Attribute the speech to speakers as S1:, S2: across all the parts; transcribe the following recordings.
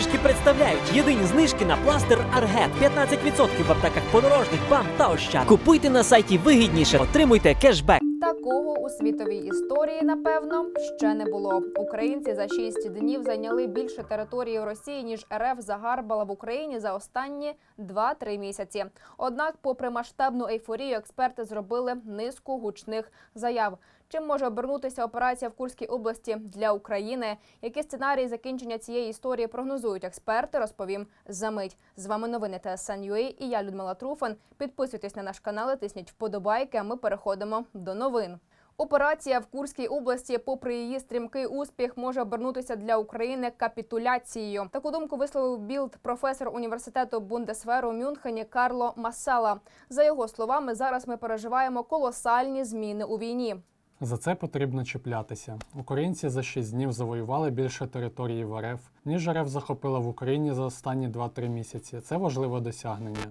S1: знижки представляють єдині знижки на пластир Аргет. 15% в аптеках подорожних, бам та ощад. Купуйте на сайті вигідніше, отримуйте кешбек.
S2: Такого у світовій історії, напевно, ще не було. Українці за шість днів зайняли більше території Росії, ніж РФ загарбала в Україні за останні 2-3 місяці. Однак, попри масштабну ейфорію, експерти зробили низку гучних заяв. Чим може обернутися операція в Курській області для України? Які сценарії закінчення цієї історії прогнозують експерти? Розповім за мить. З вами новини ТСН.UA і я Людмила Труфан. Підписуйтесь на наш канал, і тисніть вподобайки. А ми переходимо до новин. Операція в Курській області, попри її стрімкий успіх, може обернутися для України капітуляцією. Таку думку висловив білд професор університету Бундесверу Мюнхені Карло Масала. За його словами, зараз ми переживаємо колосальні зміни у війні.
S3: За це потрібно чіплятися. Українці за 6 днів завоювали більше території в РФ, ніж РФ захопила в Україні за останні 2-3 місяці. Це важливе досягнення.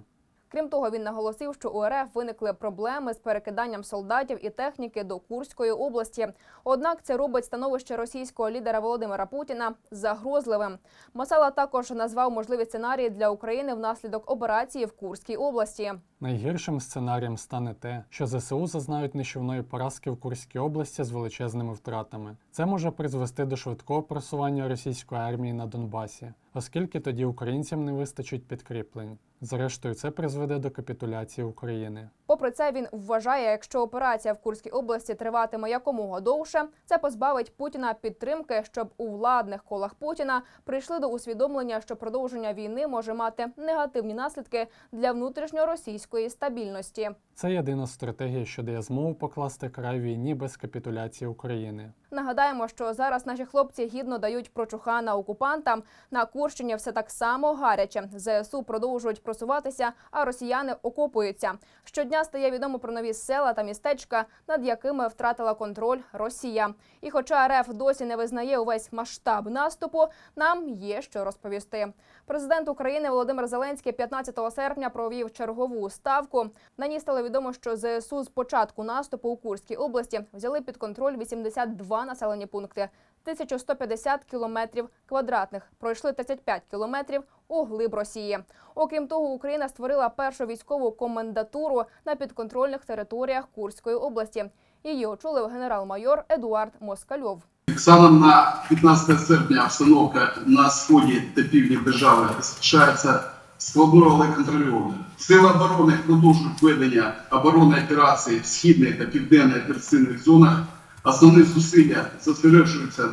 S2: Крім того, він наголосив, що у РФ виникли проблеми з перекиданням солдатів і техніки до Курської області. Однак це робить становище російського лідера Володимира Путіна загрозливим. Масала також назвав можливі сценарії для України внаслідок операції в Курській області.
S3: Найгіршим сценарієм стане те, що ЗСУ зазнають нищівної поразки в Курській області з величезними втратами. Це може призвести до швидкого просування російської армії на Донбасі, оскільки тоді українцям не вистачить підкріплень. Зрештою, це призведе до капітуляції України.
S2: Попри це, він вважає, якщо операція в Курській області триватиме якомога довше, це позбавить Путіна підтримки, щоб у владних колах Путіна прийшли до усвідомлення, що продовження війни може мати негативні наслідки для внутрішньоросійської стабільності.
S3: Це єдина стратегія, що дає змогу покласти край війні без капітуляції України.
S2: Нагадаємо, що зараз наші хлопці гідно дають прочухана окупантам. На Курщині все так само гаряче. ЗСУ продовжують просуватися, а росіяни окопуються. Щодня стає відомо про нові села та містечка, над якими втратила контроль Росія. І хоча РФ досі не визнає увесь масштаб наступу, нам є що розповісти. Президент України Володимир Зеленський 15 серпня провів чергову ставку. На ній стало відомо, що ЗСУ з початку наступу у Курській області взяли під контроль 82 населені пункти. 1150 кілометрів квадратних пройшли 35 кілометрів у глиб Росії. Окрім того, Україна створила першу військову комендатуру на підконтрольних територіях Курської області. Її очолив генерал-майор Едуард Москальов.
S4: Станом на 15 серпня обстановка на сході та півдні держави залишається складною, але контрольованою. Сили оборони продовжують ведення оборонної операції в східних та південних операційних зонах. Основні зусилля зосереджуються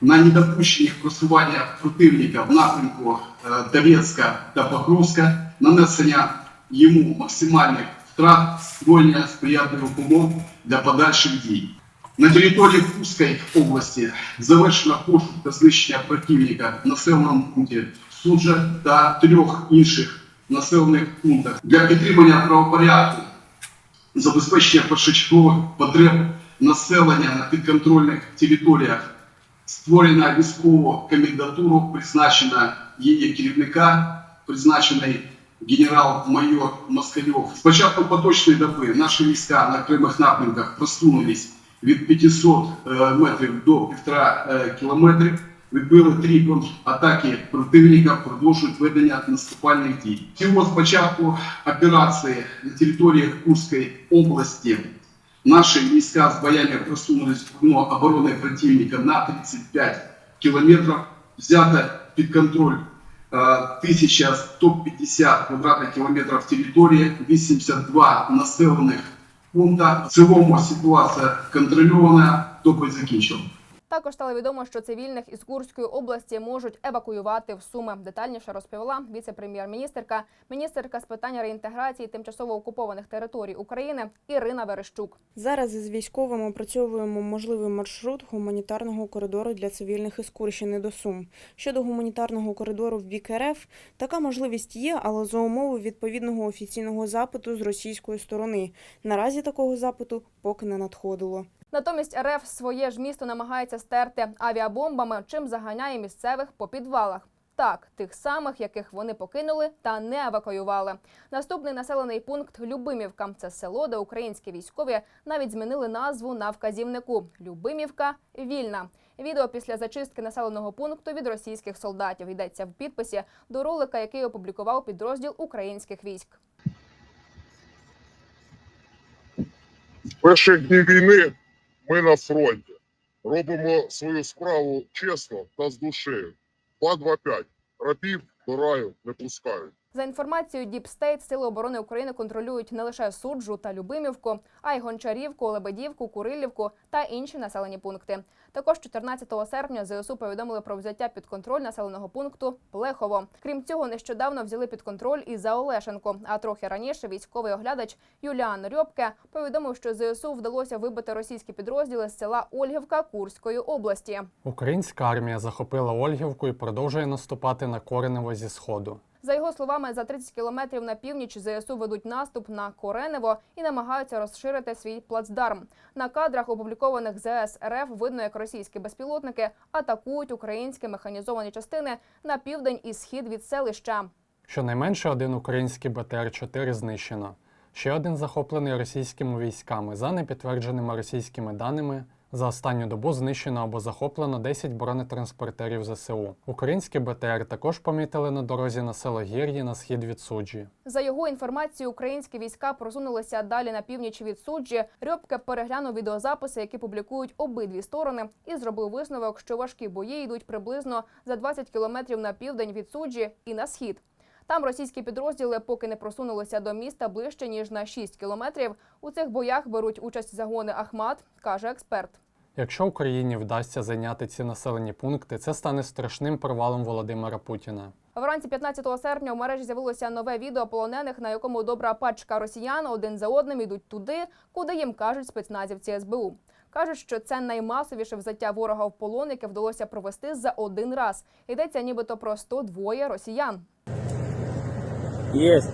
S4: на недопущенні просування противника в напрямку е, Донецька та Покровська, нанесення йому максимальних втрат, створення сприятливих умов для подальших дій. На території Курської області завершено пошук та знищення противника в населеному пункті Суджа та трьох інших населених пунктах для підтримання правопорядку, забезпечення першочергових потреб населення на підконтрольних територіях. Створена військову комендатуру, призначена її керівника, призначений генерал-майор Москальов. З початку поточної доби наші війська на окремих напрямках просунулись від 500 е, метрів до 1,5 е, кілометрів. Відбили три атаки противника, продовжують ведення наступальних дій. Всього з початку операції на території Курської області Наши войска с боями просунулись в окно обороны противника на 35 километров. Взято под контроль э, 1150 квадратных километров территории, 82 населенных пункта. В цілому ситуація контрольована, доповідь закінчив.
S2: Також стало відомо, що цивільних із Курської області можуть евакуювати в Суми. Детальніше розповіла віце-прем'єр-міністерка, міністерка з питань реінтеграції тимчасово окупованих територій України Ірина Верещук.
S5: Зараз із військовим опрацьовуємо можливий маршрут гуманітарного коридору для цивільних із Курщини до Сум. Щодо гуманітарного коридору в бік РФ, така можливість є, але за умови відповідного офіційного запиту з російської сторони. Наразі такого запиту поки не надходило.
S2: Натомість РФ своє ж місто намагається стерти авіабомбами, чим заганяє місцевих по підвалах. Так, тих самих, яких вони покинули та не евакуювали. Наступний населений пункт Любимівка це село, де українські військові навіть змінили назву на вказівнику Любимівка вільна. Відео після зачистки населеного пункту від російських солдатів йдеться в підписі до ролика, який опублікував підрозділ українських військ.
S6: Перших днів війни ми на фронті. Робимо свою справу чесно та з душею. 2-2-5. Рабів до не пускають.
S2: За інформацією Deep State, Сили оборони України контролюють не лише суджу та Любимівку, а й Гончарівку, Лебедівку, Курилівку та інші населені пункти. Також 14 серпня ЗСУ повідомили про взяття під контроль населеного пункту Плехово. Крім цього, нещодавно взяли під контроль і Заолешенко. А трохи раніше військовий оглядач Юліан Рьопке повідомив, що ЗСУ вдалося вибити російські підрозділи з села Ольгівка Курської області.
S3: Українська армія захопила Ольгівку і продовжує наступати на Коренево зі сходу.
S2: За його словами, за 30 кілометрів на північ ЗСУ ведуть наступ на Коренево і намагаються розширити свій плацдарм. На кадрах, опублікованих ЗС РФ, видно, як російські безпілотники атакують українські механізовані частини на південь і схід від селища.
S3: Щонайменше один український БТР-4 знищено. Ще один захоплений російськими військами. За непідтвердженими російськими даними, за останню добу знищено або захоплено 10 бронетранспортерів ЗСУ. Український БТР також помітили на дорозі на село Гір'ї на схід від суджі.
S2: За його інформацією, українські війська просунулися далі на північ від суджі. Рьобке переглянув відеозаписи, які публікують обидві сторони, і зробив висновок, що важкі бої йдуть приблизно за 20 кілометрів на південь від суджі і на схід. Там російські підрозділи поки не просунулися до міста ближче ніж на 6 кілометрів. У цих боях беруть участь загони Ахмат, каже експерт.
S3: Якщо Україні вдасться зайняти ці населені пункти, це стане страшним провалом Володимира Путіна.
S2: Вранці 15 серпня в мережі з'явилося нове відео полонених, на якому добра пачка росіян один за одним ідуть туди, куди їм кажуть спецназівці СБУ. Кажуть, що це наймасовіше взяття ворога в полон, яке вдалося провести за один раз. Йдеться нібито про 102 росіян.
S7: Есть.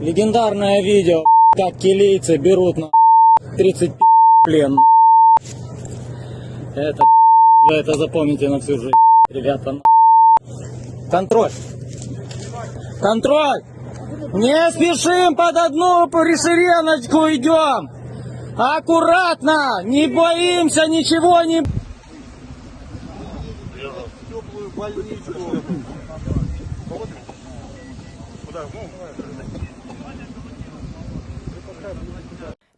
S7: Легендарное видео, как килийцы берут на 30 плен. Это вы это запомните на всю жизнь, ребята. Контроль. Контроль. Не спешим под одну решереночку идем. Аккуратно, не боимся, ничего не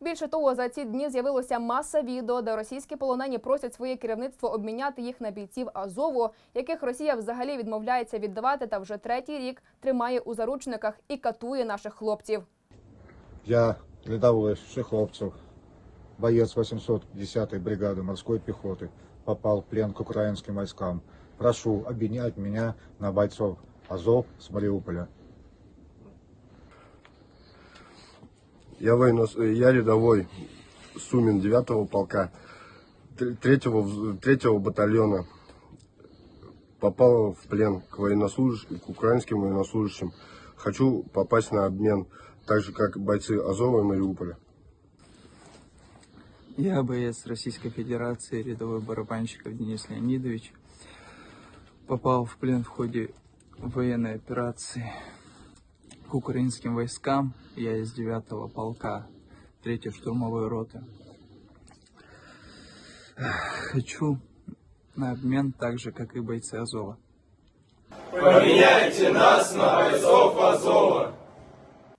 S2: Більше того, за ці дні з'явилося маса відео, де російські полонені просять своє керівництво обміняти їх на бійців Азову, яких Росія взагалі відмовляється віддавати та вже третій рік тримає у заручниках і катує наших хлопців.
S8: Я рядовой Шеховцев, боец 810-й бригады морской пехоты, попал в плен к украинским войскам. Прошу обменять меня на бойцов Азов с Мариуполя.
S9: Я, военно... я рядовой Сумин 9-го полка 3-го, 3 батальона. Попал в плен к, военнослужащим, к украинским военнослужащим. Хочу попасть на обмен, так же как бойцы Азова и Мариуполя.
S10: Я боец Российской Федерации, рядовой барабанщиков Денис Леонидович. Попал в плен в ходе военной операции к украинским войскам. Я из 9-го полка 3-й штурмовой роты. Хочу на обмен так же, как и бойцы Азова.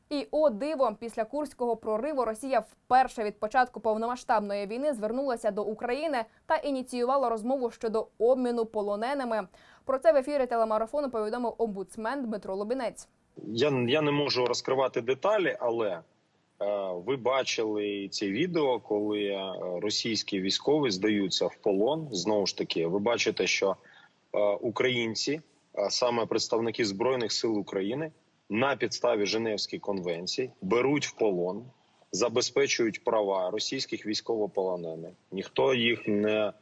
S2: І о диво, після курського прориву Росія вперше від початку повномасштабної війни звернулася до України та ініціювала розмову щодо обміну полоненими. Про це в ефірі телемарафону повідомив омбудсмен Дмитро Лубінець.
S11: Я, я не можу розкривати деталі, але е, ви бачили ці відео, коли е, російські військові здаються в полон. Знову ж таки, ви бачите, що е, українці, а саме представники збройних сил України, на підставі Женевської конвенції беруть в полон, забезпечують права російських військовополонених. Ніхто їх не е,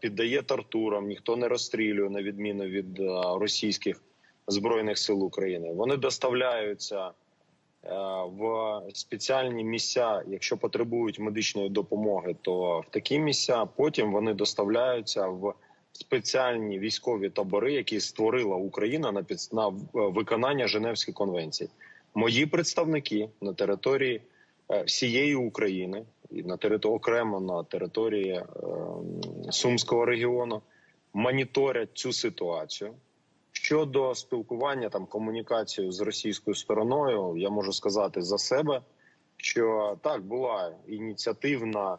S11: піддає тортурам, ніхто не розстрілює на відміну від е, російських збройних сил України. Вони доставляються е, в спеціальні місця. Якщо потребують медичної допомоги, то в такі місця. Потім вони доставляються в спеціальні військові табори, які створила Україна на на виконання Женевської конвенції. Мої представники на території е, всієї України, і на території окремо на території е, Сумського регіону моніторять цю ситуацію. Щодо спілкування там комунікації з російською стороною, я можу сказати за себе, що так була ініціативна е,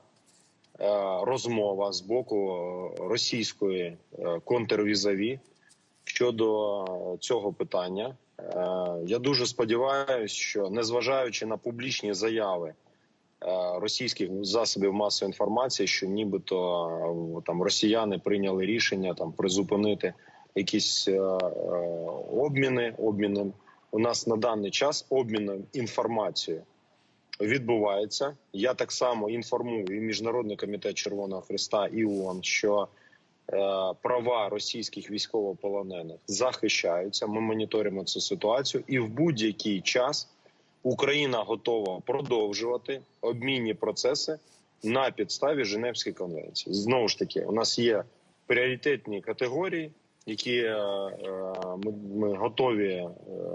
S11: розмова з боку е, російської е, контрвізаві щодо цього питання. Е, я дуже сподіваюся, що незважаючи на публічні заяви е, російських засобів масової інформації, що нібито е, там росіяни прийняли рішення там призупинити якісь е, е, обміни. Обміни у нас на даний час обміном інформацією відбувається. Я так само інформую і міжнародний комітет Червоного Христа і ООН, що е, права російських військовополонених захищаються. Ми моніторимо цю ситуацію, і в будь-який час Україна готова продовжувати обмінні процеси на підставі Женевської конвенції. Знову ж таки, у нас є пріоритетні категорії, які е, е, ми, ми готові е,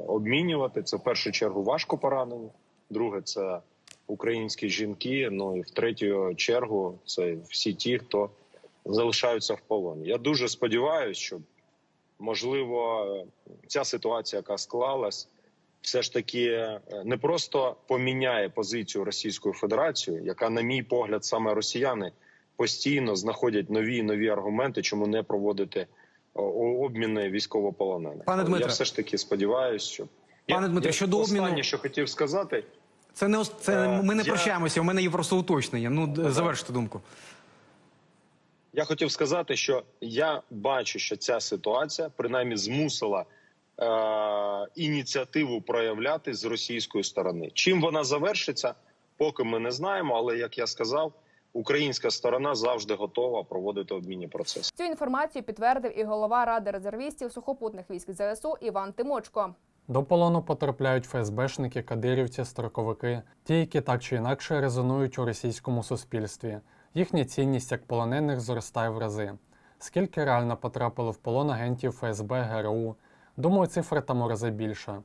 S11: обмінювати. Це в першу чергу важко поранені. Друге, це українські жінки. Ну і в третю чергу це всі ті, хто залишаються в полоні. Я дуже сподіваюся, що можливо ця ситуація, яка склалась, все ж таки не просто поміняє позицію Російської Федерації, яка, на мій погляд, саме росіяни постійно знаходять нові нові аргументи, чому не проводити обміни військовополонених.
S12: Пане Дмитре, я
S11: все ж таки сподіваюся, що
S12: Пане Дмитре,
S11: я
S12: щодо
S11: останнє,
S12: обміну-
S11: що хотів сказати.
S12: Це не це
S11: Е,
S12: ми не
S11: я-
S12: прощаємося. У мене є просто уточнення. Ну д- завершити думку.
S11: Я хотів сказати, що я бачу, що ця ситуація принаймні змусила е- ініціативу проявляти з російської сторони. Чим вона завершиться, поки ми не знаємо. Але як я сказав, українська сторона завжди готова проводити обмінні процеси.
S2: Цю інформацію підтвердив і голова ради резервістів сухопутних військ ЗСУ Іван Тимочко.
S3: До полону потрапляють ФСБшники, кадирівці, строковики, ті, які так чи інакше резонують у російському суспільстві. Їхня цінність як полонених зростає в рази. Скільки реально потрапило в полон агентів ФСБ, ГРУ? Думаю, цифра там у рази більша.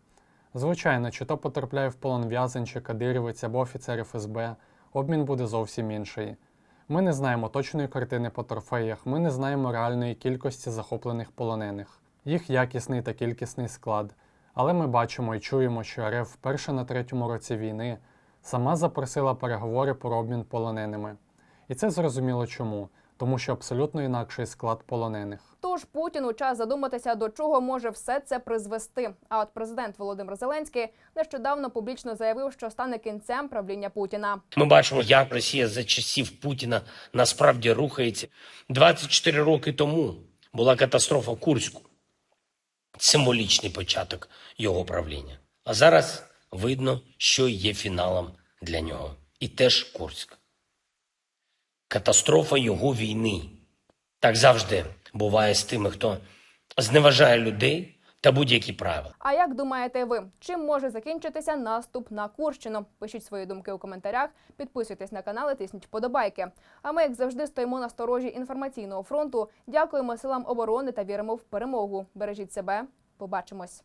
S3: Звичайно, чи то потрапляє в полон в'язень чи кадирівець або офіцер ФСБ, обмін буде зовсім інший. Ми не знаємо точної картини по трофеях, ми не знаємо реальної кількості захоплених полонених, їх якісний та кількісний склад. Але ми бачимо і чуємо, що РФ вперше на третьому році війни сама запросила переговори про обмін полоненими. І це зрозуміло чому, тому що абсолютно інакший склад полонених.
S2: Тож Путіну час задуматися, до чого може все це призвести. А от президент Володимир Зеленський нещодавно публічно заявив, що стане кінцем правління Путіна.
S13: Ми бачимо, як Росія за часів Путіна насправді рухається. 24 роки тому була катастрофа в Курську. Символічний початок його правління. А зараз видно, що є фіналом для нього. І теж Курськ. Катастрофа його війни. Так завжди буває з тими, хто зневажає людей та будь-які правила.
S2: А як думаєте ви, чим може закінчитися наступ на Курщину? Пишіть свої думки у коментарях, підписуйтесь на канал і тисніть вподобайки. А ми, як завжди, стоїмо на сторожі інформаційного фронту. Дякуємо силам оборони та віримо в перемогу. Бережіть себе. Побачимось.